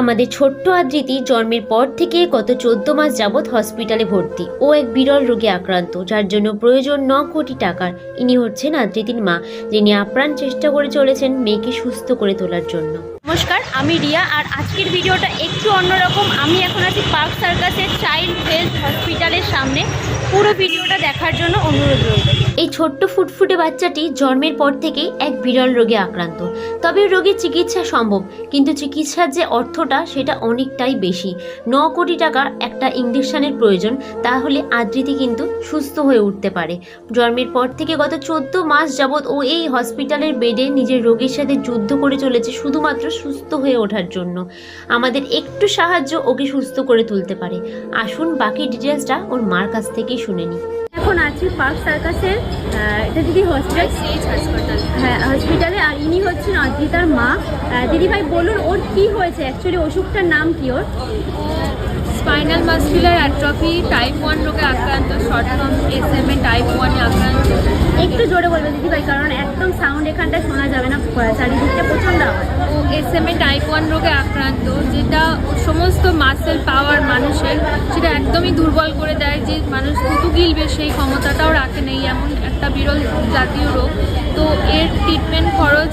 আমাদের ছোট্ট আদৃতি জন্মের পর থেকে গত চোদ্দ মাস যাবৎ হসপিটালে ভর্তি। ও এক বিরল রোগে আক্রান্ত যার জন্য প্রয়োজন ন কোটি টাকার। ইনি হচ্ছেন আদৃতির মা যিনি আপ্রাণ চেষ্টা করে চলেছেন মেয়েকে সুস্থ করে তোলার জন্য। নমস্কার আমি রিয়া আর আজকের ভিডিওটা একটু অন্যরকম। আমি এখন আছি পার্ক সার্কাসের চাইল্ড হেলথ হসপিটালের সামনে। পুরো ভিডিওটা দেখার জন্য অনুরোধ রইল। এই ছোট্ট ফুটফুটে বাচ্চাটি জন্মের পর থেকেই এক বিরল রোগে আক্রান্ত। তবে রোগীর চিকিৎসা সম্ভব, কিন্তু চিকিৎসার যে অর্থটা সেটা অনেকটাই বেশি। ন কোটি টাকার একটা ইঞ্জেকশনের প্রয়োজন, তাহলে আদৃতি কিন্তু সুস্থ হয়ে উঠতে পারে। জন্মের পর থেকে গত চোদ্দ মাস যাবৎ ও এই হসপিটালের বেডে নিজের রোগীর সাথে যুদ্ধ করে চলেছে শুধুমাত্র সুস্থ হয়ে ওঠার জন্য। আমাদের একটু সাহায্য ওকে সুস্থ করে তুলতে পারে। আসুন বাকি ডিটেলসটা ওর মার কাছ থেকেই শুনে নিই। আছি পার্ক সার্কাসের এটা দিদি হসপিটাল হ্যাঁ হসপিটালে আর ইনি হচ্ছেন অদ্রিতার মা। দিদিভাই বলুন ওর কি হয়েছে? অ্যাকচুয়ালি অসুখটার নাম কি ওর? Spinal muscular atrophy type one রোগে আক্রান্ত short form S M A type ওয়ানে আক্রান্ত। একটু জোরে বলবেন দিদিভাই কারণ একদম সাউন্ড এখানটা শোনা যাবে না চারিদিকটা আওয়াজ ও S M A type one রোগে আক্রান্ত, যেটা সমস্ত মাসেল পাওয়ার মানুষের, সেটা একদমই দুর্বল করে দেয়, যে মানুষ কত গিলবে, সেই ক্ষমতাটাও রাখে নেই, এমন একটা বিরল জাতীয় রোগ। তো এর ট্রিটমেন্ট খরচ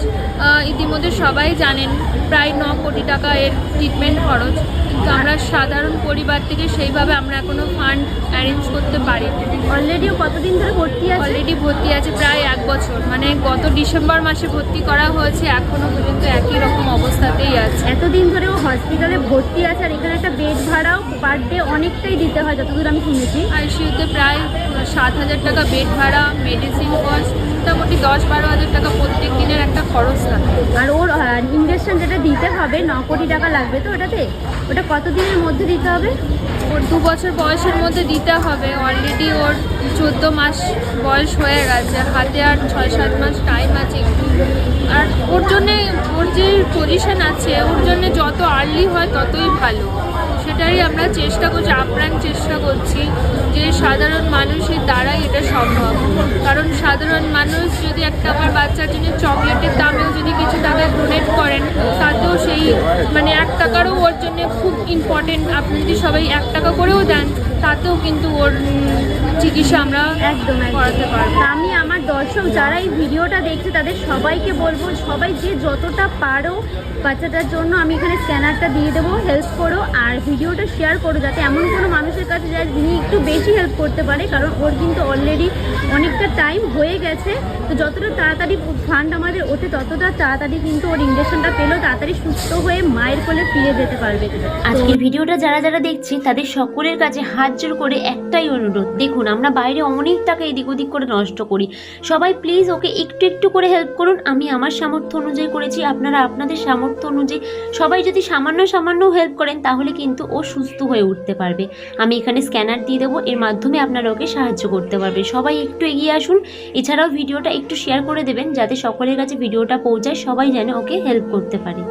ইতিমধ্যে সবাই জানেন, প্রায় ন কোটি টাকা এর ট্রিটমেন্ট খরচ। আমরা সাধারণ পরিবার থেকে সেইভাবে আমরা এখনও ফান্ড অ্যারেঞ্জ করতে পারি অলরেডিও কতদিন ধরে ভর্তি আছে? অলরেডি ভর্তি আছে প্রায় এক বছর। মানে গত ডিসেম্বর মাসে ভর্তি করা হয়েছে এখনও পর্যন্ত একই রকম অবস্থাতেই আছে। এতদিন ধরে ও হসপিটালে ভর্তি আছে আর এখানে একটা বেড ভাড়াও পার ডে অনেকটাই দিতে হয় যতদূর আমি শুনেছি। আইসিইউতে প্রায় সাত হাজার টাকা বেড ভাড়া মেডিসিন কস্ট মোটামুটি দশ বারো হাজার টাকা প্রত্যেক দিনের একটা খরচ থাকে। আর ওর ইঞ্জেকশন যেটা দিতে হবে, ন কোটি টাকা লাগবে তো ওটাতে? ওটা কতদিনের মধ্যে দিতে হবে? ওর দু বছর বয়সের মধ্যে দিতে হবে। অলরেডি ওর চোদ্দ মাস বয়স হয়ে গেছে। হাতে আর ছয় সাত মাস টাইম আছে আর ওর জন্যে, ওর যে পজিশান আছে, ওর জন্যে যত আর্লি হয় ততই ভালো। সেটাই আমরা চেষ্টা করছি, আপ্রাণ চেষ্টা করছি যে সাধারণ মানুষের দ্বারাই এটা সম্ভব। কারণ সাধারণ মানুষ যদি একটা আমার বাচ্চার জন্য চকলেটের দামেও যদি কিছু টাকা ডোনেট করেন, তাতেও সেই মানে এক টাকারও ওর জন্য খুব ইম্পর্টেন্ট আপনি যদি সবাই এক টাকা করেও দেন তাতেও কিন্তু ওর চিকিৎসা আমরা একদম করাতে পারব। আমি আমার দর্শক যারা এই ভিডিওটা দেখছে তাদের সবাইকে বলব সবাই যে যতটা পারো বাচ্চাটার জন্য আমি এখানে স্ক্যানারটা দিয়ে দেবো হেল্প করো আর ভিডিওটা শেয়ার করো যাতে এমন কোনো মানুষের কাছে যায় যিনি একটু বেশি হেল্প করতে পারে কারণ ওর কিন্তু অলরেডি অনেকটা টাইম হয়ে গেছে। তো যতটা তাড়াতাড়ি ফান্ড আমাদের ওতে ততটা তাড়াতাড়ি কিন্তু ওর ইঞ্জেকশনটা পেলেও তাড়াতাড়ি সুস্থ হয়ে মায়ের কোলে ফিরে যেতে পারবে। আজকের ভিডিওটা যারা যারা দেখছি তাদের সকলের কাছে হাত জোর করে একটাই অনুরোধ, দেখুন আমরা বাইরে অনেক টাকা এদিক ওদিক করে নষ্ট করি। সবাই প্লিজ ওকে একটু একটু করে হেল্প করুন, আমি আমার সামর্থ্য অনুযায়ী করেছি, আপনারা আপনাদের সামর্থ্য অনুযায়ী, সবাই যদি সামান্য সামান্য হেল্প করেন তাহলে কিন্তু ও সুস্থ হয়ে উঠতে পারবে। আমি এখানে স্ক্যানার দিয়ে দেবো, এর মাধ্যমে আপনারা ওকে সাহায্য করতে পারবে সবাই একটু এগিয়ে আসুন, এছাড়াও ভিডিওটা একটু শেয়ার করে দেবেন, যাতে সকলের কাছে ভিডিওটা পৌঁছায়, সবাই যেন ওকে হেল্প করতে পারে।